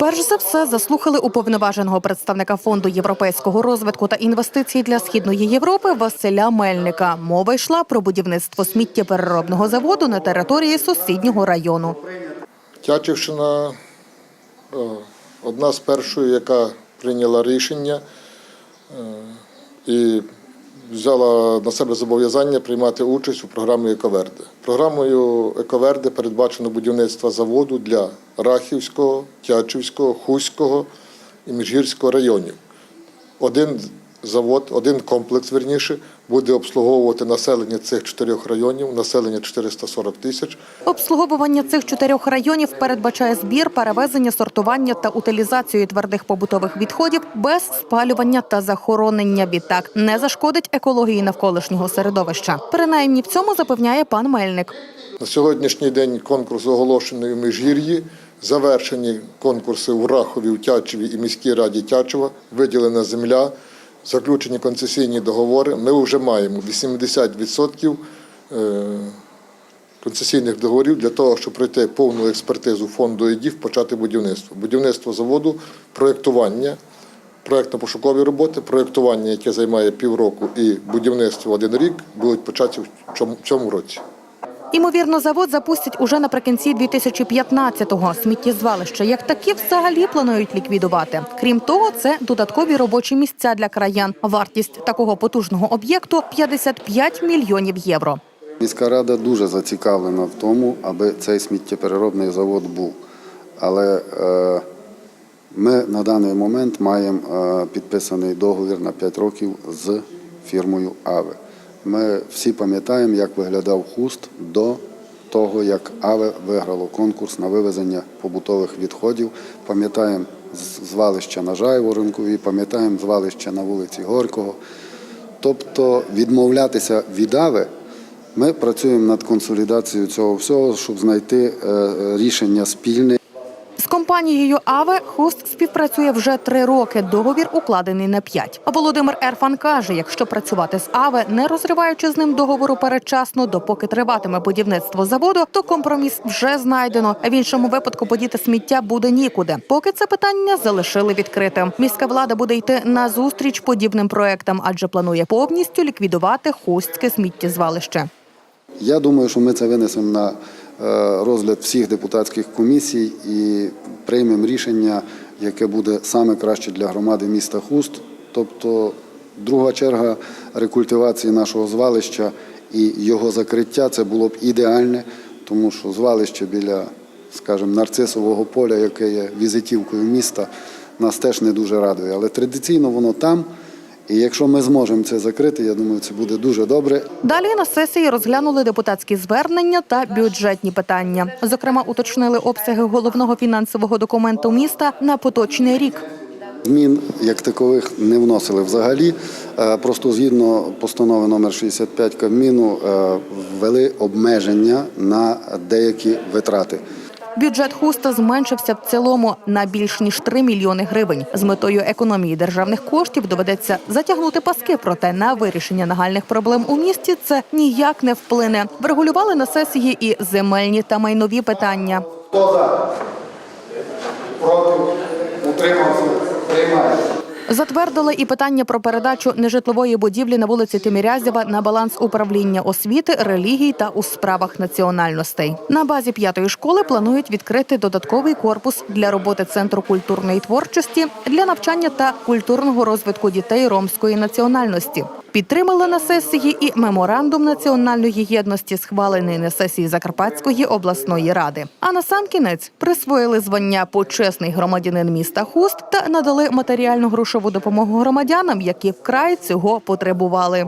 Перш за все заслухали уповноваженого представника фонду європейського розвитку та інвестицій для східної Європи Василя Мельника. Мова йшла про будівництво сміттєпереробного заводу на території сусіднього району. Тячівщина е, одна з першої, яка прийняла рішення е, і взяла на себе зобов'язання приймати участь у програмі Ековерди. Програмою Ековерди передбачено будівництво заводу для Рахівського, Тячівського, Хуського і Міжгірського районів. Один завод, один комплекс, верніше, буде обслуговувати населення цих чотирьох районів, населення 440 тисяч. Обслуговування цих чотирьох районів передбачає збір, перевезення, сортування та утилізацію твердих побутових відходів без спалювання та захоронення. Відтак не зашкодить екології навколишнього середовища. Принаймні в цьому запевняє пан Мельник. На сьогоднішній день конкурс оголошений у Міжгір'ї. Завершені конкурси у Рахові, в Тячеві і міській раді Тячева, виділена земля, заключені концесійні договори. Ми вже маємо 80% е, концесійних договорів для того, щоб пройти повну експертизу фонду ЕДІФ, почати будівництво. Будівництво заводу, проєктування, проєктно-пошукові роботи, проєктування, яке займає півроку, і будівництво один рік будуть цьому- в цьому році. Імовірно, завод запустять уже наприкінці 2015-го. Сміттєзвалища як такі взагалі планують ліквідувати. Крім того, це додаткові робочі місця для краян. Вартість такого потужного об'єкту 55 мільйонів євро. Міська рада дуже зацікавлена в тому, аби цей сміттєпереробний завод був. Але е, ми на даний момент маємо е, підписаний договір на 5 років з фірмою АВЕ. Ми всі пам'ятаємо, як виглядав хуст до того, як АВЕ виграло конкурс на вивезення побутових відходів. Пам'ятаємо звалище на Жайворонкові, пам'ятаємо звалище на вулиці Горького. Тобто відмовлятися від АВЕ ми працюємо над консолідацією цього всього, щоб знайти е, е, рішення спільне. Компанією Аве Хуст співпрацює вже три роки. Договір укладений на п'ять. Володимир Ерфан каже: якщо працювати з Аве, не розриваючи з ним договору передчасно, допоки триватиме будівництво заводу, то компроміс вже знайдено. В іншому випадку подіти сміття буде нікуди. Поки це питання залишили відкритим. Міська влада буде йти на зустріч подібним проектам, адже планує повністю ліквідувати хустське сміттєзвалище. Я думаю, що ми це винесемо на е, розгляд всіх депутатських комісій і приймемо рішення, яке буде саме краще для громади міста Хуст. Тобто друга черга рекультивації нашого звалища і його закриття це було б ідеальне, тому що звалище біля, скажімо, нарцисового поля, яке є візитівкою міста, нас теж не дуже радує. Але традиційно воно там. І якщо ми зможемо це закрити, я думаю, це буде дуже добре. Далі на сесії розглянули депутатські звернення та бюджетні питання. Зокрема, уточнили обсяги головного фінансового документу міста на поточний рік. Змін як такових не вносили взагалі. Е, Просто згідно постанови номер 65 Кабміну е, ввели обмеження на деякі витрати. Бюджет хуста зменшився в цілому на більш ніж 3 мільйони гривень. З метою економії державних коштів доведеться затягнути паски. Проте на вирішення нагальних проблем у місті це ніяк не вплине. Врегулювали на сесії і земельні та майнові питання. Хто за? Проти? Утримався? Приймає. Затвердили і питання про передачу нежитлової будівлі на вулиці Тимірязєва на баланс управління освіти, релігій та у справах національностей. На базі п'ятої школи планують відкрити додатковий корпус для роботи центру культурної творчості для навчання та культурного розвитку дітей ромської національності. Підтримали на сесії і меморандум національної єдності, схвалений на сесії Закарпатської обласної ради. А на сам кінець присвоїли звання почесний громадянин міста Хуст та надали матеріальну грошову допомогу громадянам, які вкрай цього потребували.